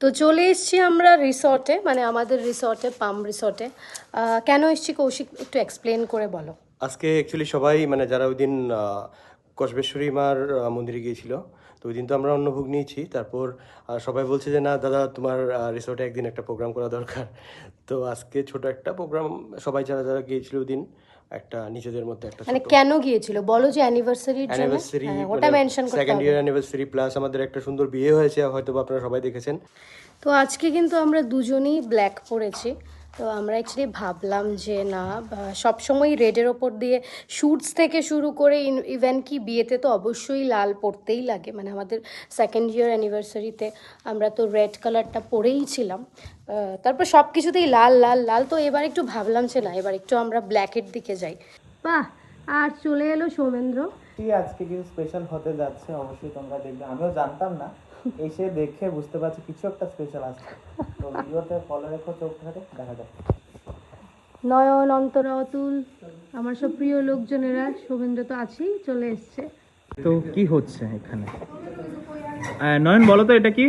তো চলে এসছি আমরা রিসর্টে মানে আমাদের রিসর্টে, পাম রিসর্টে। কেন এসছি কৌশিক, একটু এক্সপ্লেন করে বলো। আজকে অ্যাকচুয়ালি সবাই মানে যারা ওই দিন কসবেশ্বরী মার মন্দিরে গিয়েছিল, তো ওই দিন তো আমরা অন্নভোগ নিয়েছি। তারপর সবাই বলছে যে, না, দাদা, তোমার রিসোর্টে একদিন একটা প্রোগ্রাম করা দরকার। তো আজকে ছোট একটা প্রোগ্রাম সবাই যারা যারা গিয়েছিল ওই দিন একটা নিজেদের মধ্যে একটা মানে কেন গিয়েছিল? বলো যে অ্যানিভার্সারির জন্য। অ্যানিভার্সারি হ্যাঁ, ওটা মেনশন করতে সেকেন্ড ইয়ার অ্যানিভার্সারি প্লাস আমাদের একটা সুন্দর বিয়ে হয়েছে হয়তো আপনারা সবাই দেখেছেন। তো আজকে কিন্তু আমরা দুজনেই ব্ল্যাক পরেছি তো আমরা অ্যাকচুয়ালি ভাবলাম যে না সবসময় রেডের ওপর দিয়ে শ্যুটস থেকে শুরু করে ইভেন কি বিয়েতে তো অবশ্যই লাল পরতেই লাগে। মানে আমাদের সেকেন্ড ইয়ার অ্যানিভার্সারিতে আমরা তো রেড কালারটা পরেই ছিলাম। তারপর সব কিছুতেই লাল লাল লাল। তো এবার একটু ভাবলাম যে না, এবার একটু আমরা ব্ল্যাকের দিকে যাই। বাহ! আর চলে এলো সৌমেন্দ্র। আজকে কিছু স্পেশাল হতে যাচ্ছে? অবশ্যই তোমরা দেখবে। আমিও জানতাম না। এসে দেখে বুঝতে পারছি কিছু একটা স্পেশাল আসছে তো ভিডিওতে ফলো রেখো চোখ থাকে দেখা যাক। নয়ন অন্তরা অতুল আমার সব প্রিয় লোকজনেরা শুভেন্দ্র তো আছেই চলে এসছে। তো কি হচ্ছে এখানে? নয়ন বলো তো এটা কি?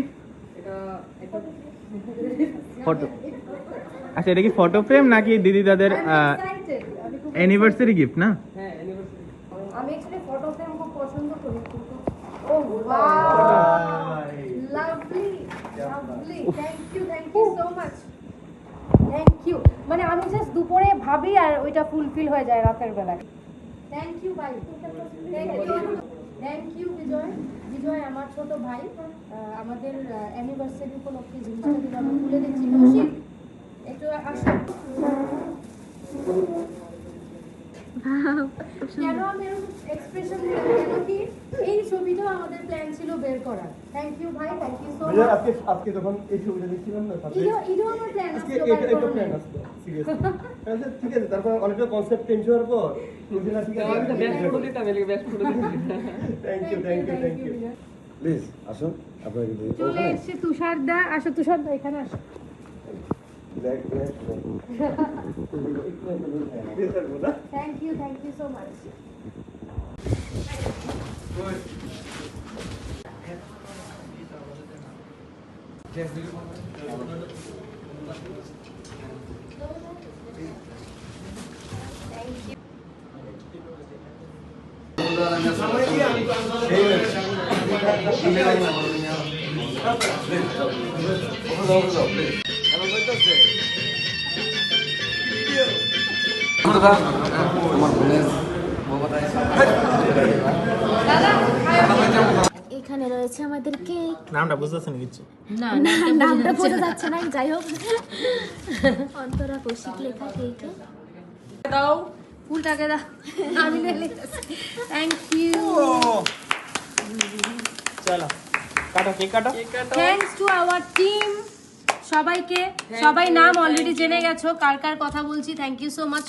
ফটো আচ্ছা এটা কি ফটো ফ্রেম নাকি দিদি তাদের অ্যানিভার্সারি গিফট না? আমি ফটো ফ্রেম খুব পছন্দ করি ও lovely lovely thank you thank you so much thank you মানে আমি জাস্ট দুপুরে ভাবি আর ওইটা ফুলফিল হয়ে যায় রাতের বেলায়। থ্যাংক ইউ ভাই thank you thank you Bijoy Bijoy আমার ছোট ভাই আমাদের অ্যানিভার্সারি উপলক্ষে জিনিসটা দিল আমি খুলে দেখছি কৌশিক একটু আসো কেন আমি এক্সপ্রেশন দিলাম কেন কি এই ছবিটাও আমাদের প্ল্যান ছিল বের করার। থ্যাংক ইউ ভাই থ্যাংক ইউ সো মাচ আজকে আজকে যখন এই ছবিটা দেখছিলাম না? সাথে ইডো ইডো আমার প্ল্যান আজকে এটা এটা প্ল্যান আসতো সিরিয়াসলি আচ্ছা ঠিক আছে তারপর অনেকটা কনসেপ্ট চেঞ্জ হওয়ার পর বুঝলি ঠিক আছে। Thank you thank you thank you please আসুন আপনার চলে এসেছে তুষার দা আসো তুষার দা এখানে আসো। Thank you, thank you so much. Good. Thank you. এখানে রয়েছে আমাদের কেক। নামটা বুঝতেছেন কিছু? নামটা বোঝা যাচ্ছে না যাই হোক। অন্তরা কৌশিক লেখা কেকে। দাও ফুলটাকে দাও। আমি নিয়ে থ্যাংক ইউ চলো কাটো কেক কাটো। থ্যাঙ্কস টু আওয়ার টিম সবাইকে সবাই নাম অলরেডি জেনে গেছো কার কার কথা বলছি thank you so much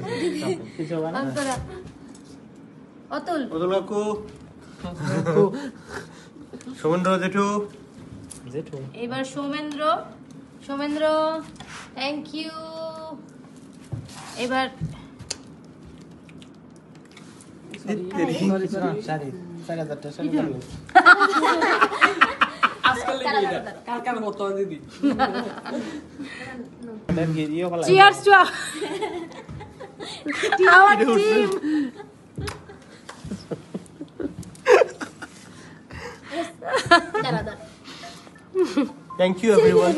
Atul Atul কাকু সমুদ্র জেঠু জেঠু এবার সৌমেন্দ্র সৌমেন্দ্র থ্যাংক ইউ এবার সাড়ে চার হাজারটা সাড়ে চার হাজার cheers to our team thank you everyone